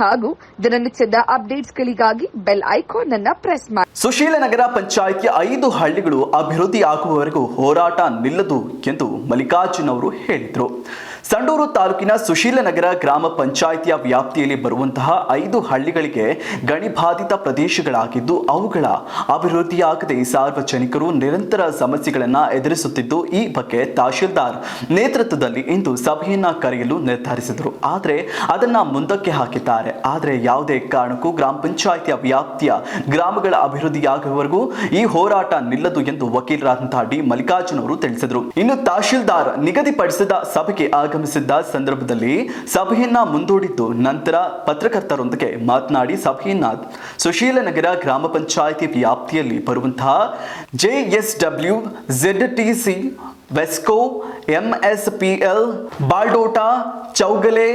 ಹಾಗೂ ದಿನನಿತ್ಯದ ಅಪ್ಡೇಟ್ಸ್ಗಳಿಗಾಗಿ ಬೆಲ್ ಐಕಾನ್ ಅನ್ನ ಪ್ರೆಸ್ ಮಾಡಿ. ಸುಶೀಲ ನಗರ ಪಂಚಾಯಿತಿಯ ಐದು ಹಳ್ಳಿಗಳು ಅಭಿವೃದ್ಧಿ ಆಗುವವರೆಗೂ ಹೋರಾಟ ನಿಲ್ಲದು ಎಂದು ಮಲ್ಲಿಕಾರ್ಜುನ್ ಅವರು ಹೇಳಿದರು. ಸಂಡೂರು ತಾಲೂಕಿನ ಸುಶೀಲನಗರ ಗ್ರಾಮ ಪಂಚಾಯಿತಿಯ ವ್ಯಾಪ್ತಿಯಲ್ಲಿ ಬರುವಂತಹ ಐದು ಹಳ್ಳಿಗಳಿಗೆ ಗಣಿಬಾಧಿತ ಪ್ರದೇಶಗಳಾಗಿದ್ದು ಅವುಗಳ ಅಭಿವೃದ್ಧಿಯಾಗದೆ ಸಾರ್ವಜನಿಕರು ನಿರಂತರ ಸಮಸ್ಯೆಗಳನ್ನು ಎದುರಿಸುತ್ತಿದ್ದು ಈ ಬಗ್ಗೆ ತಹಶೀಲ್ದಾರ್ ನೇತೃತ್ವದಲ್ಲಿ ಇಂದು ಸಭೆಯನ್ನ ಕರೆಯಲು ನಿರ್ಧರಿಸಿದರು. ಆದರೆ ಅದನ್ನ ಮುಂದಕ್ಕೆ ಹಾಕಿದ್ದಾರೆ. ಆದರೆ ಯಾವುದೇ ಕಾರಣಕ್ಕೂ ಗ್ರಾಮ ಪಂಚಾಯಿತಿಯ ವ್ಯಾಪ್ತಿಯ ಗ್ರಾಮಗಳ ಅಭಿವೃದ್ಧಿಯಾಗುವವರೆಗೂ ಈ ಹೋರಾಟ ನಿಲ್ಲದು ಎಂದು ವಕೀಲರಾದಂತಹ ಡಿ. ಮಲ್ಲಿಕಾರ್ಜುನ್ ಅವರು ತಿಳಿಸಿದರು. ಇನ್ನು ತಹಶೀಲ್ದಾರ್ ನಿಗದಿಪಡಿಸಿದ ಸಭೆಗೆ ಆಗಮಿಸಿದ್ದ ಸಂದರ್ಭದಲ್ಲಿ ಸಭೆಯನ್ನ ಮುಂದೂಡಿದ್ದು ನಂತರ ಪತ್ರಕರ್ತರೊಂದಿಗೆ ಮಾತನಾಡಿ ಸಭೆಯನ್ನ ಸುಶೀಲನಗರ ಗ್ರಾಮ ಪಂಚಾಯಿತಿ ವ್ಯಾಪ್ತಿಯಲ್ಲಿ ಬರುವಂತಹ JSW C, Vesco MSPL Baldota, Chowgule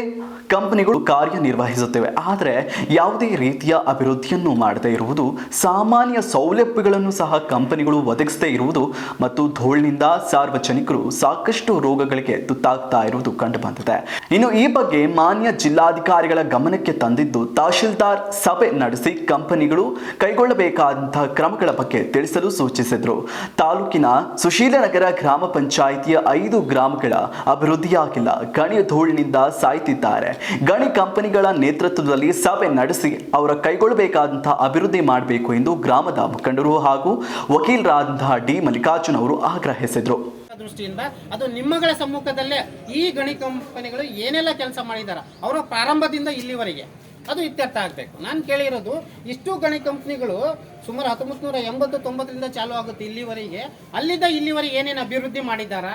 ಕಂಪನಿಗಳು ಕಾರ್ಯನಿರ್ವಹಿಸುತ್ತವೆ. ಆದರೆ ಯಾವುದೇ ರೀತಿಯ ಅಭಿವೃದ್ಧಿಯನ್ನು ಮಾಡದೇ ಇರುವುದು, ಸಾಮಾನ್ಯ ಸೌಲಭ್ಯಗಳನ್ನು ಸಹ ಕಂಪನಿಗಳು ಒದಗಿಸದೇ ಇರುವುದು ಮತ್ತು ಧೂಳಿನಿಂದ ಸಾರ್ವಜನಿಕರು ಸಾಕಷ್ಟು ರೋಗಗಳಿಗೆ ತುತ್ತಾಗ್ತಾ ಇರುವುದು ಕಂಡುಬಂದಿದೆ. ಇನ್ನು ಈ ಬಗ್ಗೆ ಮಾನ್ಯ ಜಿಲ್ಲಾಧಿಕಾರಿಗಳ ಗಮನಕ್ಕೆ ತಂದಿದ್ದು, ತಹಶೀಲ್ದಾರ್ ಸಭೆ ನಡೆಸಿ ಕಂಪನಿಗಳು ಕೈಗೊಳ್ಳಬೇಕಾದಂತಹ ಕ್ರಮಗಳ ಬಗ್ಗೆ ತಿಳಿಸಲು ಸೂಚಿಸಿದರು. ತಾಲೂಕಿನ ಸುಶೀಲನಗರ ಗ್ರಾಮ ಪಂಚಾಯಿತಿಯ ಐದು ಗ್ರಾಮಗಳ ಅಭಿವೃದ್ಧಿಯಾಗಿಲ್ಲ. ಗಣಿ ಧೂಳಿನಿಂದ ಸಾಯ್ತಿದ್ದಾರೆ. ಗಣಿ ಕಂಪನಿಗಳ ನೇತೃತ್ವದಲ್ಲಿ ಸಭೆ ನಡೆಸಿ ಅವರ ಕೈಗೊಳ್ಳಬೇಕಾದಂತಹ ಅಭಿವೃದ್ಧಿ ಮಾಡಬೇಕು ಎಂದು ಗ್ರಾಮದ ಮುಖಂಡರು ಹಾಗೂ ವಕೀಲರಾದಂತಹ ಡಿ ಮಲ್ಲಿಕಾರ್ಜುನ್ ಅವರು ಆಗ್ರಹಿಸಿದರು. ದೃಷ್ಟಿಯಿಂದ ಅದು ನಿಮ್ಮಗಳ ಸಮ್ಮುಖದಲ್ಲೇ ಈ ಗಣಿ ಕಂಪನಿಗಳು ಏನೆಲ್ಲ ಕೆಲಸ ಮಾಡಿದಾರ ಅವರ ಪ್ರಾರಂಭದಿಂದ ಇಲ್ಲಿವರೆಗೆ ಅದು ಇತ್ಯರ್ಥ ಆಗಬೇಕು. ನಾನು ಕೇಳಿರೋದು ಇಷ್ಟು ಗಣಿ ಕಂಪ್ನಿಗಳು ಸುಮಾರು ಹತ್ತೊಂಬತ್ತು ನೂರ ಎಂಬತ್ತು ತೊಂಬತ್ತರಿಂದ ಚಾಲು ಆಗುತ್ತೆ ಇಲ್ಲಿವರೆಗೆ. ಅಲ್ಲಿಂದ ಇಲ್ಲಿವರೆಗೆ ಏನೇನು ಅಭಿವೃದ್ಧಿ ಮಾಡಿದಾರ?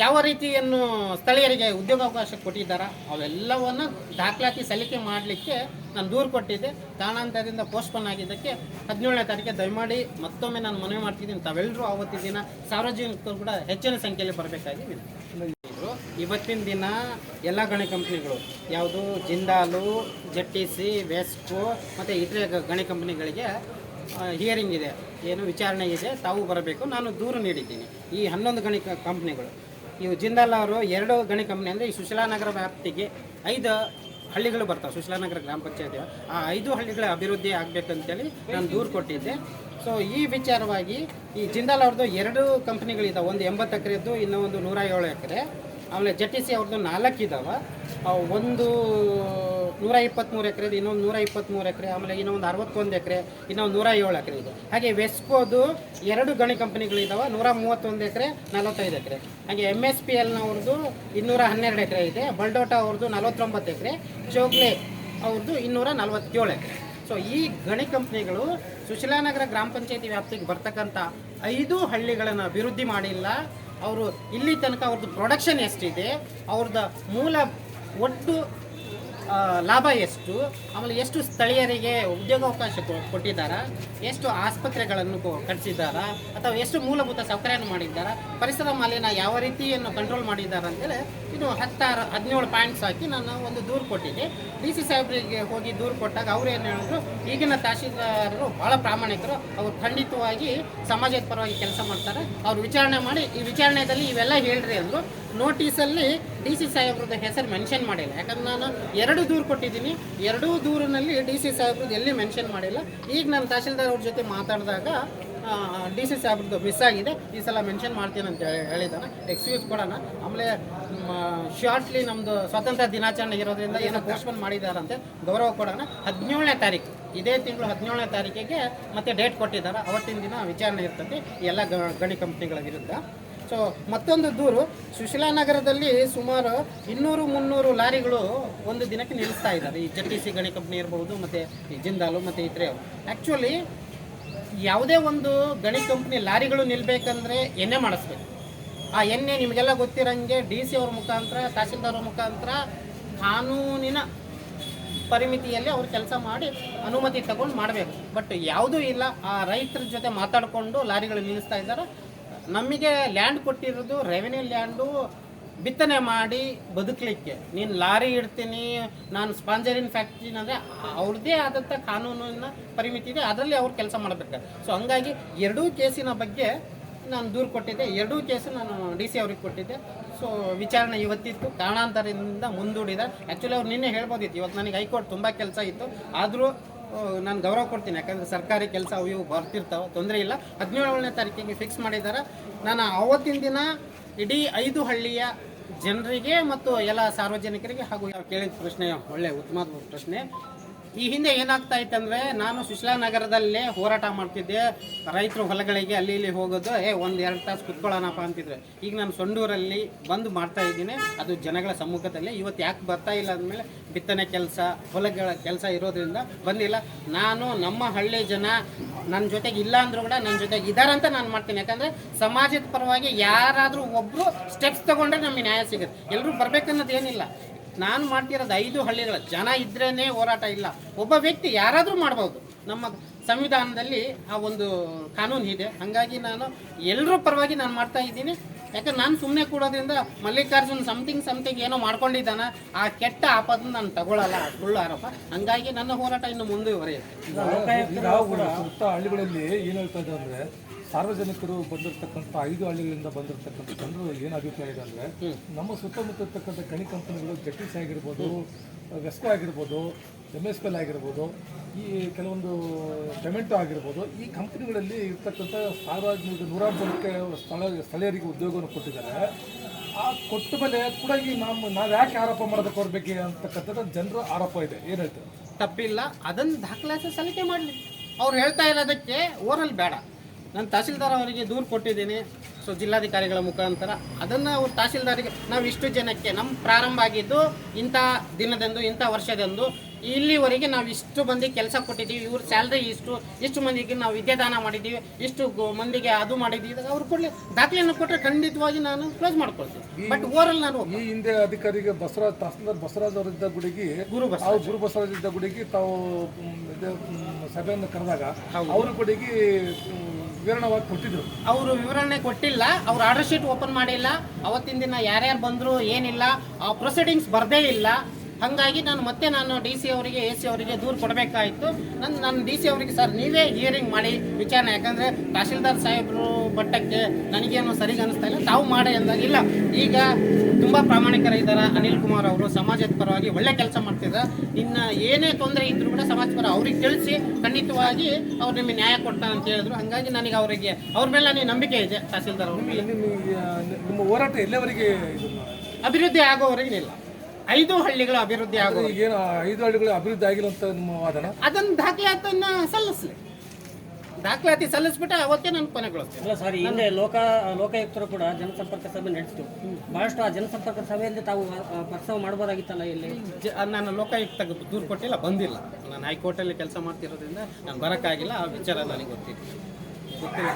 ಯಾವ ರೀತಿಯನ್ನು ಸ್ಥಳೀಯರಿಗೆ ಉದ್ಯೋಗಾವಕಾಶ ಕೊಟ್ಟಿದ್ದಾರ? ಅವೆಲ್ಲವನ್ನು ದಾಖಲಾತಿ ಸಲ್ಲಿಕೆ ಮಾಡಲಿಕ್ಕೆ ನಾನು ದೂರು ಕೊಟ್ಟಿದ್ದೆ. ಕಾರಣಾಂತರದಿಂದ ಪೋಸ್ಟ್ಪೋನ್ ಆಗಿದ್ದಕ್ಕೆ ಹದಿನೇಳನೇ ತಾರೀಕಿಗೆ ದಯಮಾಡಿ ಮತ್ತೊಮ್ಮೆ ನಾನು ಮನವಿ ಮಾಡ್ತಿದ್ದೀನಿ. ತಾವೆಲ್ಲರೂ ಆವತ್ತಿನ ದಿನ ಸಾರ್ವಜನಿಕರು ಕೂಡ ಹೆಚ್ಚಿನ ಸಂಖ್ಯೆಯಲ್ಲಿ ಬರಬೇಕಾಗಿ. ಇವತ್ತಿನ ದಿನ ಎಲ್ಲ ಗಣಿ ಕಂಪ್ನಿಗಳು, ಯಾವುದು Jindal Z T C Vesco ಮತ್ತು ಇತರೆ ಗಣಿ ಕಂಪ್ನಿಗಳಿಗೆ ಹಿಯರಿಂಗ್ ಇದೆ, ಏನು ವಿಚಾರಣೆ ಇದೆ, ತಾವು ಬರಬೇಕು. ನಾನು ದೂರು ನೀಡಿದ್ದೀನಿ. ಈ ಹನ್ನೊಂದು ಗಣಿ ಕಂಪ್ನಿಗಳು ಇವು ಜಿಂದಾಲ್ ಅವರು ಎರಡು ಗಣಿ ಕಂಪ್ನಿ ಅಂದರೆ ಈ ಸುಶೀಲಾನಗರ ವ್ಯಾಪ್ತಿಗೆ ಐದು ಹಳ್ಳಿಗಳು ಬರ್ತಾವೆ. ಸುಶೀಲಾನಗರ ಗ್ರಾಮ ಪಂಚಾಯತಿ. ಆ ಐದು ಹಳ್ಳಿಗಳ ಅಭಿವೃದ್ಧಿ ಆಗಬೇಕಂತೇಳಿ ನಾನು ದೂರು ಕೊಟ್ಟಿದ್ದೆ. ಸೊ ಈ ವಿಚಾರವಾಗಿ ಈ ಜಿಂದಾಲ್ ಅವ್ರದ್ದು ಎರಡು ಕಂಪ್ನಿಗಳಿದ್ದಾವೆ ಒಂದು ಎಂಬತ್ತು ಎಕರೆದ್ದು, ಇನ್ನೂ ಒಂದು ನೂರ ಏಳು ಎಕರೆ. ಆಮೇಲೆ ಜೆ ಟಿ ಸಿ ಅವ್ರದ್ದು ನಾಲ್ಕು ಇದ್ದಾವೆ ಒಂದು ನೂರ ಇಪ್ಪತ್ತ್ಮೂರು ಇದೆ, ಇನ್ನೊಂದು ನೂರ ಇಪ್ಪತ್ತ್ಮೂರು ಎಕರೆ, ಆಮೇಲೆ ಇನ್ನೊಂದು ಅರವತ್ತೊಂದು ಎಕರೆ, ಇನ್ನೊಂದು ನೂರ ಏಳು ಎಕರೆ ಇದೆ. ಹಾಗೆ ವೆಸ್ಕೋದು ಎರಡು ಗಣಿ ಕಂಪ್ನಿಗಳಿದ್ದಾವೆ ನೂರ ಮೂವತ್ತೊಂದು ಎಕರೆ, ನಲವತ್ತೈದು ಎಕರೆ. ಹಾಗೆ ಎಂ ಎಸ್ ಪಿ ಎಲ್ನವ್ರದ್ದು ಇನ್ನೂರ ಹನ್ನೆರಡು ಎಕರೆ ಇದೆ ಬಲ್ಡೋಟಾ ಅವ್ರದ್ದು ನಲವತ್ತೊಂಬತ್ತು ಎಕರೆ ಚೋಗ್ಲೆ ಅವ್ರದ್ದು ಇನ್ನೂರ ನಲವತ್ತೇಳು ಎಕರೆ. ಸೊ ಈ ಗಣಿ ಕಂಪ್ನಿಗಳು ಸುಶೀಲಾನಗರ ಗ್ರಾಮ ಪಂಚಾಯತಿ ವ್ಯಾಪ್ತಿಗೆ ಬರ್ತಕ್ಕಂಥ ಐದು ಹಳ್ಳಿಗಳನ್ನು ಅಭಿವೃದ್ಧಿ ಮಾಡಿಲ್ಲ. ಅವರು ಇಲ್ಲಿ ತನಕ ಅವ್ರದ್ದು ಪ್ರೊಡಕ್ಷನ್ ಎಷ್ಟಿದೆ, ಅವ್ರದ್ದು ಮೂಲ ಒಟ್ಟು ಲಾಭ ಎಷ್ಟು? ಆಮೇಲೆ ಎಷ್ಟು ಸ್ಥಳೀಯರಿಗೆ ಉದ್ಯೋಗಾವಕಾಶ ಕೊಟ್ಟಿದ್ದಾರೆ? ಎಷ್ಟು ಆಸ್ಪತ್ರೆಗಳನ್ನು ಕಟ್ಟಿಸಿದ್ದಾರಾ ಅಥವಾ ಎಷ್ಟು ಮೂಲಭೂತ ಸೌಕರ್ಯವನ್ನು ಮಾಡಿದ್ದಾರಾ? ಪರಿಸರ ಮಾಲಿನ್ಯ ಯಾವ ರೀತಿಯನ್ನು ಕಂಟ್ರೋಲ್ ಮಾಡಿದ್ದಾರೆ ಅಂತೇಳಿ ಇದು ಹತ್ತಾರು ಹದಿನೇಳು ಪಾಯಿಂಟ್ಸ್ ಹಾಕಿ ನಾನು ಒಂದು ದೂರು ಕೊಟ್ಟಿದ್ದೆ. ಡಿ ಸಿ ಸಾಹೇಬ್ರಿಗೆ ಹೋಗಿ ದೂರು ಕೊಟ್ಟಾಗ ಅವ್ರು ಏನು ಹೇಳಿದ್ರು, ಈಗಿನ ತಹಶೀಲ್ದಾರರು ಭಾಳ ಪ್ರಾಮಾಣಿಕರು, ಅವರು ಖಂಡಿತವಾಗಿ ಸಮಾಜದ ಪರವಾಗಿ ಕೆಲಸ ಮಾಡ್ತಾರೆ. ಅವ್ರು ವಿಚಾರಣೆ ಮಾಡಿ, ಈ ವಿಚಾರಣೆಯಲ್ಲಿ ಇವೆಲ್ಲ ಹೇಳ್ರಿ ಅಂದರು. ನೋಟಿಸಲ್ಲಿ ಡಿ ಸಿ ಸಾಹೇಬ್ರದ್ದು ಹೆಸರು ಮೆನ್ಷನ್ ಮಾಡಿಲ್ಲ. ಯಾಕಂದ್ರೆ ನಾನು ಎರಡು ದೂರು ಕೊಟ್ಟಿದ್ದೀನಿ. ಎರಡೂ ದೂರಿನಲ್ಲಿ ಡಿ ಸಿ ಸಾಹೇಬ್ರದ್ದು ಎಲ್ಲಿ ಮೆನ್ಷನ್ ಮಾಡಿಲ್ಲ. ಈಗ ನಾನು ತಹಶೀಲ್ದಾರ್ ಅವ್ರ ಜೊತೆ ಮಾತಾಡಿದಾಗ ಡಿ ಸಿ ಸಾಹೇಬ್ರದ್ದು ಮಿಸ್ ಆಗಿದೆ. ಈ ಸಲ ಮೆನ್ಷನ್ ಮಾಡ್ತೀನಿ ಅಂತ ಹೇಳಿ ಹೇಳಿದ್ದಾನೆ ಎಕ್ಸ್ಕ್ಯೂಸ್ ಕೊಡೋಣ. ಆಮೇಲೆ ಶಾರ್ಟ್ಲಿ ನಮ್ಮದು ಸ್ವಾತಂತ್ರ್ಯ ದಿನಾಚರಣೆ ಇರೋದ್ರಿಂದ ಏನೋ ಪೋಸ್ಟ್ಪೋನ್ ಮಾಡಿದಾರಂತೆ. ಗೌರವ ಕೊಡೋಣ. ಹದಿನೇಳನೇ ತಾರೀಕು. ಇದೇ ತಿಂಗಳು ಹದಿನೇಳನೇ ತಾರೀಕಿಗೆ ಮತ್ತೆ ಡೇಟ್ ಕೊಟ್ಟಿದ್ದಾರೆ. ಅವತ್ತಿನ ದಿನ ವಿಚಾರಣೆ ಇರ್ತದೆ. ಎಲ್ಲ ಗಣಿ ಕಂಪ್ನಿಗಳ ವಿರುದ್ಧ. ಸೊ ಮತ್ತೊಂದು ದೂರು. ಸುಶೀಲಾನಗರದಲ್ಲಿ ಸುಮಾರು ಇನ್ನೂರು ಮುನ್ನೂರು ಲಾರಿಗಳು ಒಂದು ದಿನಕ್ಕೆ ನಿಲ್ಲಿಸ್ತಾ ಇದ್ದಾರೆ. ಈ ಜೆ ಟಿ ಸಿ ಗಣಿ ಕಂಪ್ನಿ ಇರ್ಬೋದು, ಮತ್ತು ಜಿಂದಾಲು, ಮತ್ತು ಇತರೆ ಆ್ಯಕ್ಚುಲಿ ಯಾವುದೇ ಒಂದು ಗಣಿ ಕಂಪ್ನಿ ಲಾರಿಗಳು ನಿಲ್ಬೇಕಂದ್ರೆ ಎಣ್ಣೆ ಮಾಡಿಸ್ಬೇಕು. ಆ ಎಣ್ಣೆ ನಿಮಗೆಲ್ಲ ಗೊತ್ತಿರಂಗೆ ಡಿ ಸಿ ಅವ್ರ ಮುಖಾಂತರ, ತಹಸೀಲ್ದಾರ್ ಮುಖಾಂತರ ಕಾನೂನಿನ ಪರಿಮಿತಿಯಲ್ಲಿ ಅವ್ರು ಕೆಲಸ ಮಾಡಿ ಅನುಮತಿ ತಗೊಂಡು ಮಾಡಬೇಕು. ಬಟ್ ಯಾವುದೂ ಇಲ್ಲ, ಆ ರೈತರ ಜೊತೆ ಮಾತಾಡಿಕೊಂಡು ಲಾರಿಗಳು ನಿಲ್ಲಿಸ್ತಾ ಇದ್ದಾರೆ. ನಮಗೆ ಲ್ಯಾಂಡ್ ಕೊಟ್ಟಿರೋದು, ರೆವೆನ್ಯೂ ಲ್ಯಾಂಡು ಬಿತ್ತನೆ ಮಾಡಿ ಬದುಕಲಿಕ್ಕೆ. ನೀನು ಲಾರಿ ಇಡ್ತೀನಿ, ನಾನು ಸ್ಪಾಂಜರಿನ್ ಫ್ಯಾಕ್ಟ್ರಿನ ಅಂದರೆ ಅವ್ರದ್ದೇ ಆದಂಥ ಕಾನೂನಿನ ಪರಿಮಿತಿ ಇದೆ, ಅದರಲ್ಲಿ ಅವ್ರು ಕೆಲಸ ಮಾಡಬೇಕು ಸೊ ಹಂಗಾಗಿ ಎರಡೂ ಕೇಸಿನ ಬಗ್ಗೆ ನಾನು ದೂರು ಕೊಟ್ಟಿದ್ದೆ. ಎರಡೂ ಕೇಸು ನಾನು ಡಿ ಸಿ ಅವ್ರಿಗೆ ಕೊಟ್ಟಿದ್ದೆ. ಸೊ ವಿಚಾರಣೆ ಇವತ್ತಿತ್ತು. ಕಾರಣಾಂತರದಿಂದ ಮುಂದೂಡಿದ. ಆ್ಯಕ್ಚುಲಿ ಅವ್ರು ನಿನ್ನೆ ಹೇಳ್ಬೋದಿತ್ತು. ಇವತ್ತು ನನಗೆ ಹೈಕೋರ್ಟ್ ತುಂಬ ಕೆಲಸ ಇತ್ತು. ಆದರೂ ನಾನು ಗೌರವ ಕೊಡ್ತೀನಿ. ಯಾಕಂದರೆ ಸರ್ಕಾರಿ ಕೆಲಸ ಅವು ಇವು ಬರ್ತಿರ್ತಾವೆ. ತೊಂದರೆ ಇಲ್ಲ. ಹದಿನೇಳನೇ ತಾರೀಕಿಗೆ ಫಿಕ್ಸ್ ಮಾಡಿದ್ದಾರೆ. ನಾನು ಅವತ್ತಿನ ದಿನ ಇಡೀ ಐದು ಹಳ್ಳಿಯ ಜನರಿಗೆ ಮತ್ತು ಎಲ್ಲ ಸಾರ್ವಜನಿಕರಿಗೆ ಹಾಗೂ ಕೇಳಿದ ಪ್ರಶ್ನೆ, ಒಳ್ಳೆ ಉತ್ತಮ ಪ್ರಶ್ನೆ ಈ ಹಿಂದೆ ಏನಾಗ್ತಾ ಇತ್ತಂದ್ರೆ ನಾನು ಸುಶೀಲಾ ನಗರದಲ್ಲೇ ಹೋರಾಟ ಮಾಡ್ತಿದ್ದೆ. ರೈತರು ಹೊಲಗಳಿಗೆ ಅಲ್ಲಿ ಇಲ್ಲಿ ಹೋಗೋದು, ಏ, ಒಂದು ಎರಡು ತಾಸು ಕುತ್ಕೊಳ್ಳೋಣಪ್ಪ ಅಂತಿದ್ರೆ. ಈಗ ನಾನು ಸೊಂಡೂರಲ್ಲಿ ಬಂದು ಮಾಡ್ತಾ ಇದ್ದೀನಿ. ಅದು ಜನಗಳ ಸಮ್ಮುಖದಲ್ಲಿ. ಇವತ್ತು ಯಾಕೆ ಬರ್ತಾ ಇಲ್ಲ ಅಂದಮೇಲೆ, ಬಿತ್ತನೆ ಕೆಲಸ, ಹೊಲಗಳ ಕೆಲಸ ಇರೋದ್ರಿಂದ ಬಂದಿಲ್ಲ. ನಾನು ನಮ್ಮ ಹಳ್ಳಿ ಜನ ನನ್ನ ಜೊತೆಗೆ ಇಲ್ಲ ಅಂದ್ರೂ ಕೂಡ ನನ್ನ ಜೊತೆಗೆ ಇದಾರಂತ ನಾನು ಮಾಡ್ತೀನಿ. ಯಾಕಂದರೆ, ಸಮಾಜದ ಪರವಾಗಿ ಯಾರಾದರೂ ಒಬ್ಬರು ಸ್ಟೆಪ್ಸ್ ತೊಗೊಂಡ್ರೆ ನಮಗೆ ನ್ಯಾಯ ಸಿಗುತ್ತೆ. ಎಲ್ಲರೂ ಬರ್ಬೇಕನ್ನೋದು ಏನಿಲ್ಲ. ನಾನು ಮಾಡ್ತಿರೋದು ಐದು ಹಳ್ಳಿಗಳ ಜನ ಇದ್ರೇನೆ ಹೋರಾಟ ಇಲ್ಲ. ಒಬ್ಬ ವ್ಯಕ್ತಿ ಯಾರಾದರೂ ಮಾಡ್ಬೋದು. ನಮ್ಮ ಸಂವಿಧಾನದಲ್ಲಿ ಆ ಒಂದು ಕಾನೂನು ಇದೆ. ಹಾಗಾಗಿ ನಾನು ಎಲ್ಲರೂ ಪರವಾಗಿ ನಾನು ಮಾಡ್ತಾ ಇದ್ದೀನಿ. ಯಾಕಂದ್ರೆ ನಾನು ಸುಮ್ಮನೆ ಕೂಡೋದ್ರಿಂದ ಮಲ್ಲಿಕಾರ್ಜುನ್ ಸಮಥಿಂಗ್ ಸಮಥಿಂಗ್ ಏನೋ ಮಾಡ್ಕೊಂಡಿದ್ದಾನ. ಆ ಕೆಟ್ಟ ಆಪದನ್ನ ನಾನು ತಗೊಳ್ಳಲ್ಲ ಸುಳ್ಳು ಆರೋಪ. ಹಂಗಾಗಿ ನನ್ನ ಹೋರಾಟ ಇನ್ನು ಮುಂದುವರೆಯುತ್ತೆ. ಹಳ್ಳಿಗಳಲ್ಲಿ ಏನ್ ಹೇಳ್ತಾ ಸಾರ್ವಜನಿಕರು ಬಂದಿರತಕ್ಕಂಥ ಐದು ಹಳ್ಳಿಗಳಿಂದ ಬಂದಿರತಕ್ಕಂಥ ಜನರು ಏನು ಅಭಿಪ್ರಾಯ ಇದೆ ಅಂದರೆ ನಮ್ಮ ಸುತ್ತಮುತ್ತ ಇರ್ತಕ್ಕಂಥ ಗಣಿ ಕಂಪನಿಗಳು ಜೆಟಿಸ್ ಆಗಿರ್ಬೋದು ವೆಸ್ಕೋ ಆಗಿರ್ಬೋದು ಎಂ ಎಸ್ ಪಿ ಎಲ್ ಆಗಿರ್ಬೋದು ಈ ಕೆಲವೊಂದು ಟೊಮೆಟೊ ಆಗಿರ್ಬೋದು ಈ ಕಂಪನಿಗಳಲ್ಲಿ ಇರ್ತಕ್ಕಂಥ ಸಾರ್ವಜನಿಕ ನೂರಾರು ಜನಕ್ಕೆ ಸ್ಥಳ ಸ್ಥಳೀಯರಿಗೆ ಉದ್ಯೋಗವನ್ನು ಕೊಟ್ಟಿದ್ದಾರೆ. ಆ ಕೊಟ್ಟ ಮೇಲೆ ಕೂಡ ಈ ನಮ್ಮ ನಾವು ಯಾಕೆ ಆರೋಪ ಮಾಡೋದಕ್ಕೆ ಅವ್ರ ಬಗ್ಗೆ ಅಂತಕ್ಕಂಥದ್ದು ಜನರ ಆರೋಪ ಇದೆ. ಏನು ಹೇಳ್ತಾರೆ? ತಪ್ಪಿಲ್ಲ. ಅದನ್ನು ದಾಖಲಾತಿ ಸಲ್ಲಿಕೆ ಮಾಡಲಿ. ಅವ್ರು ಹೇಳ್ತಾ ಇರೋದಕ್ಕೆ ಓರಲ್ ಬೇಡ. ನಾನು ತಹಸೀಲ್ದಾರ್ ಅವರಿಗೆ ದೂರು ಕೊಟ್ಟಿದ್ದೀನಿ. ಸೊ ಜಿಲ್ಲಾಧಿಕಾರಿಗಳ ಮುಖಾಂತರ ಅದನ್ನು ಅವ್ರು ತಹಸೀಲ್ದಾರಿಗೆ ನಾವು ಇಷ್ಟು ಜನಕ್ಕೆ ನಮ್ಮ ಪ್ರಾರಂಭ ಆಗಿದ್ದು ಇಂಥ ದಿನದಂದು ಇಂಥ ವರ್ಷದಂದು ಇಲ್ಲಿವರೆಗೆ ನಾವು ಇಷ್ಟು ಮಂದಿ ಕೆಲಸ ಕೊಟ್ಟಿದ್ದೀವಿ. ಇವ್ರ ಸ್ಯಾಲ್ರಿ ಇಷ್ಟು ಇಷ್ಟು ಮಂದಿಗೆ ನಾವು ವಿದ್ಯಾದಾನ ಮಾಡಿದ್ದೀವಿ. ಇಷ್ಟು ಮಂದಿಗೆ ಅದು ಮಾಡಿದ್ದೀವಿ. ಅವ್ರು ಕೊಡಲಿ ದಾಖಲೆಯನ್ನು ಕೊಟ್ಟರೆ ಖಂಡಿತವಾಗಿ ನಾನು ಕ್ಲೋಸ್ ಮಾಡ್ಕೊಳ್ತೀನಿ. ಬಟ್ ಓರಲ್ ನಾನು ಈ ಹಿಂದೆ ಅಧಿಕಾರಿಗೆ ಬಸವರಾಜ್ ತಹಸೀಲ್ದಾರ್ ಬಸವರಾಜ್ ಅವರಿದ್ದ ಗುಡಿಗೆ ಗುರು ಬಸ್ ತಾವು ಗುರು ಬಸವರಾಜ್ ಇದ್ದ ಗುಡಿಗೆ ತಾವು ಸಭೆಯನ್ನು ಕರೆದಾಗ ಅವ್ರ ಗುಡಿಗೆ ವಿವರಣವಾಗಿ ಕೊಟ್ಟಿದ್ರು. ಅವರು ವಿವರಣೆ ಕೊಟ್ಟಿಲ್ಲ, ಅವ್ರು ಆರ್ಡರ್ ಶೀಟ್ ಓಪನ್ ಮಾಡಿಲ್ಲ. ಅವತ್ತಿನ ದಿನ ಯಾರ್ಯಾರು ಬಂದರು ಏನಿಲ್ಲ, ಆ ಪ್ರೊಸೀಡಿಂಗ್ಸ್ ಬರದೇ ಇಲ್ಲ. ಹಾಗಾಗಿ ನಾನು ಮತ್ತೆ ನಾನು ಡಿ ಸಿ ಅವರಿಗೆ ಎ ಸಿ ಅವರಿಗೆ ದೂರು ಕೊಡಬೇಕಾಯಿತು. ನನ್ನ ನಾನು ಡಿ ಸಿ ಅವರಿಗೆ ಸರ್ ನೀವೇ ಹಿಯರಿಂಗ್ ಮಾಡಿ ವಿಚಾರಣೆ. ಯಾಕಂದರೆ ತಹಶೀಲ್ದಾರ್ ಸಾಹೇಬರು ಬಟ್ಟಕ್ಕೆ ನನಗೇನು ಸರಿಗೆ ಅನಿಸ್ತಾ ಇಲ್ಲ. ತಾವು ಮಾಡಿ ಅಂದಾಗ ಇಲ್ಲ ಈಗ ತುಂಬ ಪ್ರಾಮಾಣಿಕರಿದ್ದಾರೆ ಅನಿಲ್ ಕುಮಾರ್ ಅವರು ಸಮಾಜದ ಪರವಾಗಿ ಒಳ್ಳೆ ಕೆಲಸ ಮಾಡ್ತಿದ್ದಾರೆ ಇನ್ನ ಏನೇ ತೊಂದರೆ ಇದ್ದರೂ ಕೂಡ ಸಮಾಜ ಪರ ಅವ್ರಿಗೆ ತಿಳಿಸಿ ಖಂಡಿತವಾಗಿ ಅವ್ರು ನಿಮಗೆ ನ್ಯಾಯ ಕೊಡ್ತಾರೆ ಅಂತ ಹೇಳಿದ್ರು. ಹಾಗಾಗಿ ನನಗೆ ಅವರಿಗೆ ಅವ್ರ ಮೇಲೆ ನನಗೆ ನಂಬಿಕೆ ಇದೆ ತಹಸೀಲ್ದಾರ್ ಅವರು ನಿಮ್ಮ ಹೋರಾಟ ಎಲ್ಲವರಿಗೆ ಅಭಿವೃದ್ಧಿ ಆಗೋವರೆಗೆ ಇಲ್ಲ ಐದು ಹಳ್ಳಿಗಳ ಅಭಿವೃದ್ಧಿ ಆಗೋ ಏನು ಐದು ಹಳ್ಳಿಗಳು ಅಭಿವೃದ್ಧಿ ಆಗಿಲ್ಲ ಅಂತ ನಿಮ್ಮ ವಾದನ? ಅದನ್ನ ದಾಖಲಾತಿಯನ್ನ ಸಲ್ಲಿಸಲಿ. ದಾಖಲಾತಿ ಸಲ್ಲಿಸ್ಬಿಟ್ಟು ಅವತ್ತೇ ನಾನು ಕೊನೆಗೊಳಿಸ್ತೀನಿ. ಅಲ್ಲ ಸರ್ ಹಿಂದೆ ಲೋಕ ಲೋಕಾಯುಕ್ತರು ಕೂಡ ಜನಸಂಪರ್ಕ ಸಭೆ ನಡೆಸಿತು ಬಹಳಷ್ಟು ಆ ಜನಸಂಪರ್ಕ ಸಭೆಯಲ್ಲಿ ತಾವು ಪ್ರಸ್ತಾವ ಮಾಡ್ಬೋದಾಗಿತ್ತಲ್ಲ ಇಲ್ಲಿ? ಜ- ನಾನು ಲೋಕಾಯುಕ್ತ ದೂರು ಕೊಟ್ಟಿಲ್ಲ ಬಂದಿಲ್ಲ. ನಾನು ಹೈಕೋರ್ಟಲ್ಲಿ ಕೆಲಸ ಮಾಡ್ತಿರೋದ್ರಿಂದ ನಾನು ಬರೋಕ್ಕಾಗಿಲ್ಲ ಆ ವಿಚಾರ ನನಗೆ ಗೊತ್ತಿತ್ತು ಗೊತ್ತಿಲ್ಲ.